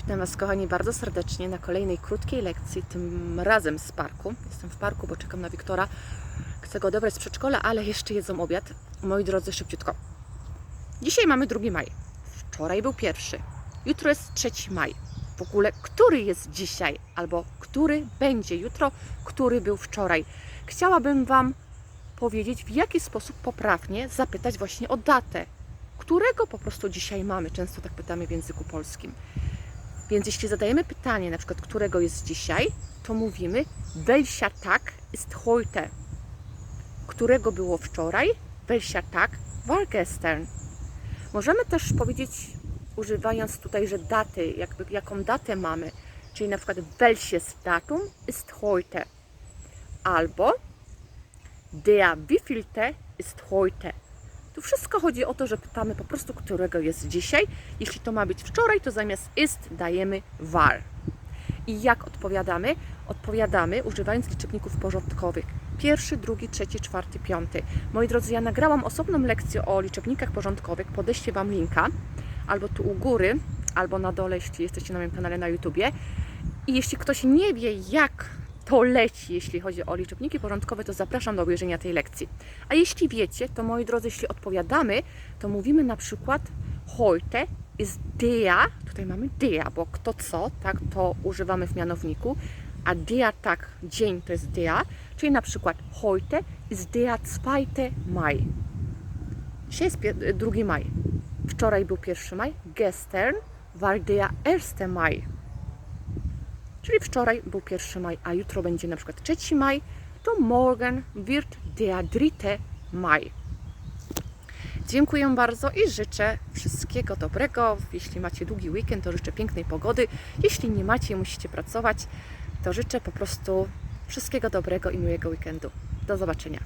Witam Was, kochani, bardzo serdecznie na kolejnej krótkiej lekcji, tym razem z parku. Jestem w parku, bo czekam na Wiktora. Chcę go odebrać z przedszkola, ale jeszcze jedzą obiad. Moi drodzy, szybciutko. Dzisiaj mamy 2 maj. Wczoraj był pierwszy. Jutro jest 3 maj. W ogóle, który jest dzisiaj? Albo który będzie jutro? Który był wczoraj? Chciałabym Wam powiedzieć, w jaki sposób poprawnie zapytać właśnie o datę. Którego po prostu dzisiaj mamy? Często tak pytamy w języku polskim. Więc jeśli zadajemy pytanie, na przykład, którego jest dzisiaj, to mówimy welcher Tag ist heute? Którego było wczoraj? Welcher Tag war gestern? Możemy też powiedzieć, używając tutaj, że daty, jakby jaką datę mamy, czyli na przykład welches Datum ist heute? Albo der wievielte ist heute? Tu wszystko chodzi o to, że pytamy po prostu, którego jest dzisiaj. Jeśli to ma być wczoraj, to zamiast ist dajemy war. I jak odpowiadamy? Odpowiadamy używając liczebników porządkowych. Pierwszy, drugi, trzeci, czwarty, piąty. Moi drodzy, ja nagrałam osobną lekcję o liczebnikach porządkowych. Podeście Wam linka albo tu u góry, albo na dole, jeśli jesteście na moim kanale na YouTubie. I jeśli ktoś nie wie, jak to leci, jeśli chodzi o liczebniki porządkowe, to zapraszam do obejrzenia tej lekcji. A jeśli wiecie, to moi drodzy, jeśli odpowiadamy, to mówimy na przykład heute ist der, tutaj mamy der, bo kto co, tak, to używamy w mianowniku, a der tak, dzień to jest der, czyli na przykład heute ist der 2 Mai. Dzisiaj jest 2 maj. Wczoraj był 1 maj. Gestern war der 1 Mai. Czyli wczoraj był 1 maj, a jutro będzie na przykład 3 maj, to morgen wird der 3 Mai. Dziękuję bardzo i życzę wszystkiego dobrego. Jeśli macie długi weekend, to życzę pięknej pogody. Jeśli nie macie musicie pracować, to życzę po prostu wszystkiego dobrego i miłego weekendu. Do zobaczenia.